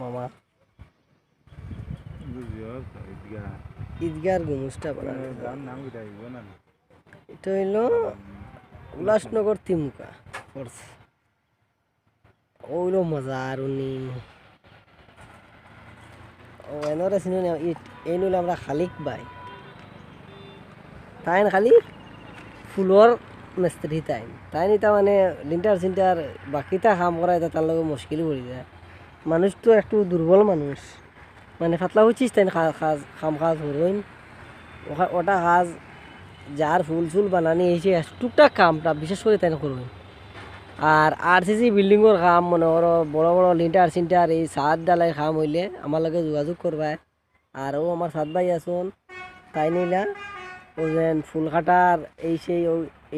মামা। ঈদগার গুমুসটা এটা হইল উল্লাসনগর তিমুকা। পড়ছে ওইলো মজা আর উনি। ও এনরে চিনি এই নইলে আমরা খালিক বাই তাই খালি ফুলর মিস্ত্রি তাই তাই নিতা মানে লিন্টার সিন্টার বাকিটা কাম করা এটা তার লগে মুশকিল পড়ি যায়। মানুষ তো একটু দুর্বল মানুষ। মানে ফাতলা হচ্ছিস তাই কাজ খাম কাজ হরইন ওটা কাজ যার ফুল চুল বানানি এসে টুকটাক কামটা বিশেষ করে তাই করবেন। আর আর সি বিল্ডিংয়ের কাম, মনে করো, বড় বড় লিন্টার সিন্টার, এই সাত ডালাই কাম হইলে আমার লগে যোগাযোগ করবায় আর ও আমার সাত ভাই আসুন তাই নিলা, ও যেন ফুল কাটার এই সেই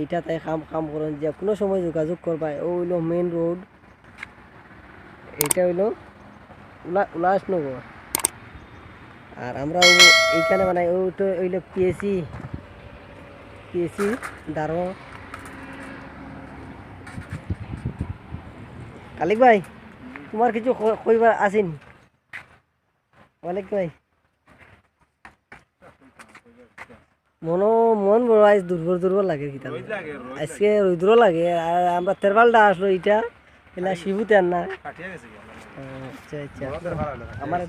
এইটা তাই কাম কাম করেন, যে কোনো সময় যোগাযোগ করবায় ও হইল মেন রোড এইটা হইল উলা উল্লাসনগর আর আমরা এইখানে বানাই ওইটা হইল পিএসি পিএসি দারো কালিক ভাই তোমার কিছু কইবার আসেন? মালিক ভাই। মন মন বড় আজ দুর্বল দুর্বল লাগে কিতা আজকে রৌদ্র লাগে আর আমরা তেরবালটা আসলো এটা এলা শিবুতে আর না। আচ্ছা আচ্ছা। আমার